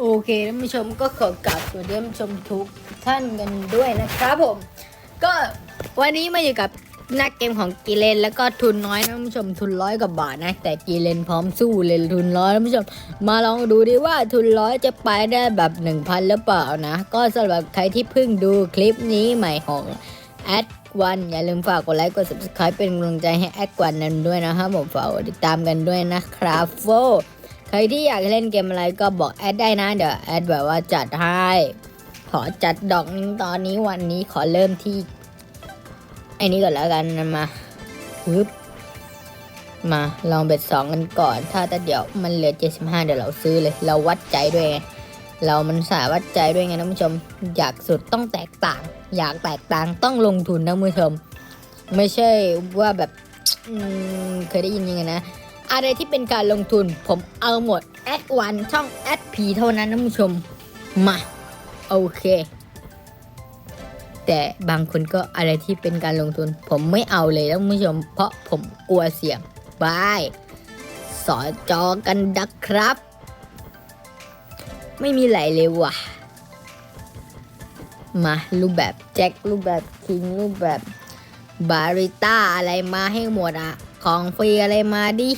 โอเคท่านผู้ชมก็ขอกราบสวัสดีท่านชมทุกท่านกันด้วยนะครับผม ก็วันนี้มาอยู่กับนักเกมของกีเลนแล้วก็ทุนน้อยนะท่านผู้ชมทุนร้อยกว่าบาทนะ แต่กีเลนพร้อมสู้เลยทุนร้อยท่านผู้ชม มาลองดูดิว่าทุนร้อยจะไปได้แบบ 1,000 หรือเปล่านะ ก็สำหรับใครที่เพิ่งดูคลิปนี้ใหม่ของแอด วัน อย่าลืมฝากกดไลค์กด subscribe เป็นกำลังใจให้แอดวันนั้นด้วยนะครับผมฝากติดตามกันด้วยนะครับโฟใครที่อยากเล่นเกมอะไรก็บอกแอดได้นะ เดี๋ยวแอดแบบว่าจัดให้ขอจัดดอกนึงตอนนี้วันนี้ขอเริ่มที่ไอ้นี้ก่อนแล้วกันมาปึ๊บมาลองเบ็ดสองกันก่อน ถ้าแต่เดี๋ยวมันเหลือ 75 เดี๋ยวเราซื้อเลย เราวัดใจด้วยไง เรามันสายวัดใจด้วยไงท่านผู้ชม อยากสุดต้องแตกต่าง อยากแตกต่างต้องลงทุนนะท่านผู้ชม ไม่ใช่ว่าแบบเคยได้ยินยังไงนะ อะไรที่เป็นการลงทุนผมเอาหมดแอดวันช่องแอดพีเท่านั้นนะผู้ชม มา โอเค แต่บางคนก็อะไรที่เป็นการลงทุน ผมไม่เอาเลยนะผู้ชม เพราะผมกลัวเสี่ยงบายสอจอกันดักครับ ไม่มีไหลเลยว่ะ มารูปแบบแจ็ครูปแบบคิงรูปแบบบาริต้าอะไรมาให้หมดอะของฟรีอะไรมาดิ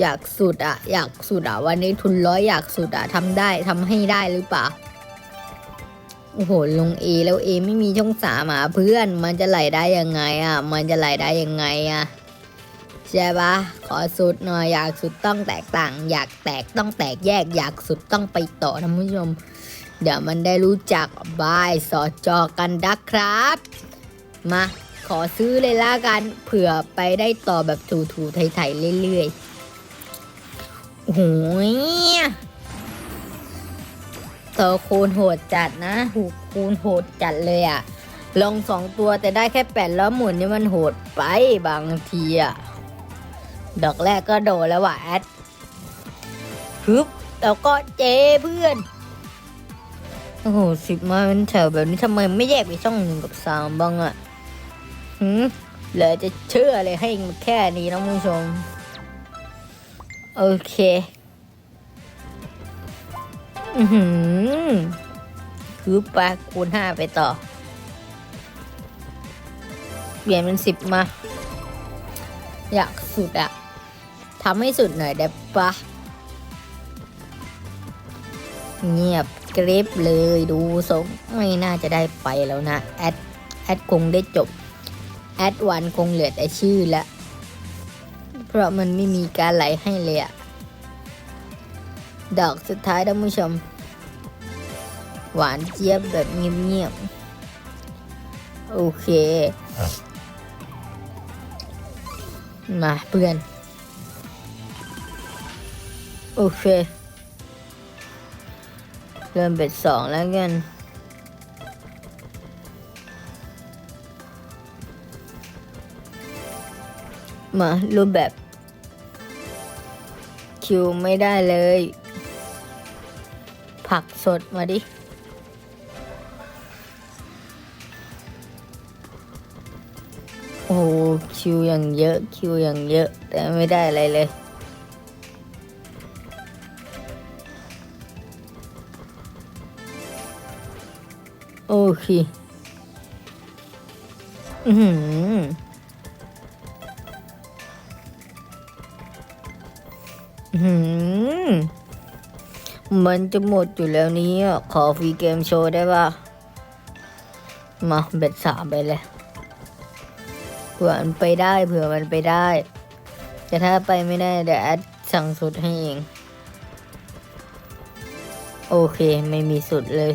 อยากสุดอะอยากสุดอะวันนี้ทุนร้อยอยากสุดอะทำได้ทำให้ได้หรือเปล่า โอ้โห ลงเอแล้วเอไม่มีช่องสามอะเพื่อน มันจะไหลได้ยังไงอะมันจะไหลได้ยังไงอะ ใช่ปะขอสุดหน่อยอยากสุดต้องแตกต่าง อยากแตกต้องแตกแยกอยากสุดต้องไปต่อท่านผู้ชม เดี๋ยวมันได้รู้จักบายสอจอกันดักครับ มาขอซื้อเลยละกันเผื่อไปได้ต่อแบบถูๆไถๆเรื่อยๆโอ้โตัวคูณโหดจัดนะหูคูณโหดจัดเลยอะลงสองตัวแต่ได้แค่แปดแล้วหมุนนี่มันโหดไปบางทีอะ ดอกแรกก็โดนแล้วว่ะแอดฮึบแล้วก็เจเพื่อน โอ้โหสิบมาเป็นแถวแบบนี้ทำไมไม่แยกไปช่องหนึ่งกับสามบ้างอะหืมเหลือจะเชื่อเลยให้มันแค่นี้นะผู้ชม โอเค อือหือคือไปคูณห้าไปต่อ เปลี่ยนเป็นสิบมา อยากสุดอะ ทำให้สุดหน่อยได้ปะเงียบกริบเลยดูทรงไม่น่าจะได้ไปแล้วนะ แอดแอดคงได้จบ แอดวันคงเหลือแต่ชื่อแล้วเพราะมันไม่มีการไหลให้เลยอะดอกสุดท้ายท่านผู้ชม หวานเจี๊ยบแบบเงียบๆ โอเค มาเพื่อน โอเค เริ่มเบ็ดสองแล้วกันมารูปแบบ คิวไม่ได้เลย ผักสดมาดิ โอ้คิวอย่างเยอะ คิวอย่างเยอะ แต่ไม่ได้อะไรเลย โอเค อือหืออื้อหือมันจะหมดอยู่แล้วนี้ขอฟรีเกมโชว์ได้ป่ะมาเบ็ดสามไปเลยเผื่อมันไปได้เผื่อมันไปได้ แต่ถ้าไปไม่ได้เดี๋ยวแอดสั่งสุดให้เอง โอเคไม่มีสุดเลย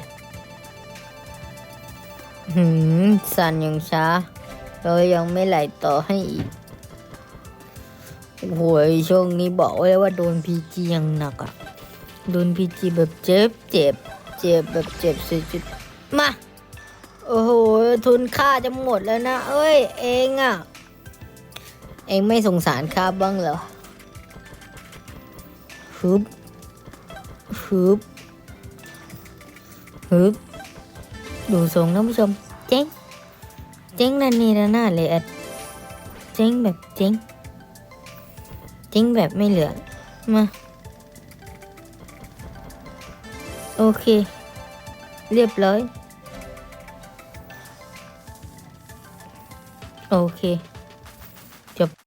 หืมสั่นยังช้า เรายังไม่ไหลต่อให้อีกโอ้โหช่วงนี้บอกไว้เลยว่าโดนพีจียังหนักอะโดนพีจีแบบเจ็บเจ็บ เจ็บแบบเจ็บสุดๆมา โอ้โห ทุนค่าจะหมดแล้วนะ เอ้ย เองอะเองไม่สงสารข้าบ้างเหรอฮึบฮึบฮึบ ดูทรงท่านผู้ชม เจ๊ง เจ๊งนั่นนี่นะน่าเลยแอดเจ๊งแบบเจ๊ง เจ๊งแบบไม่เหลือ มา โอเค เรียบร้อย โอเค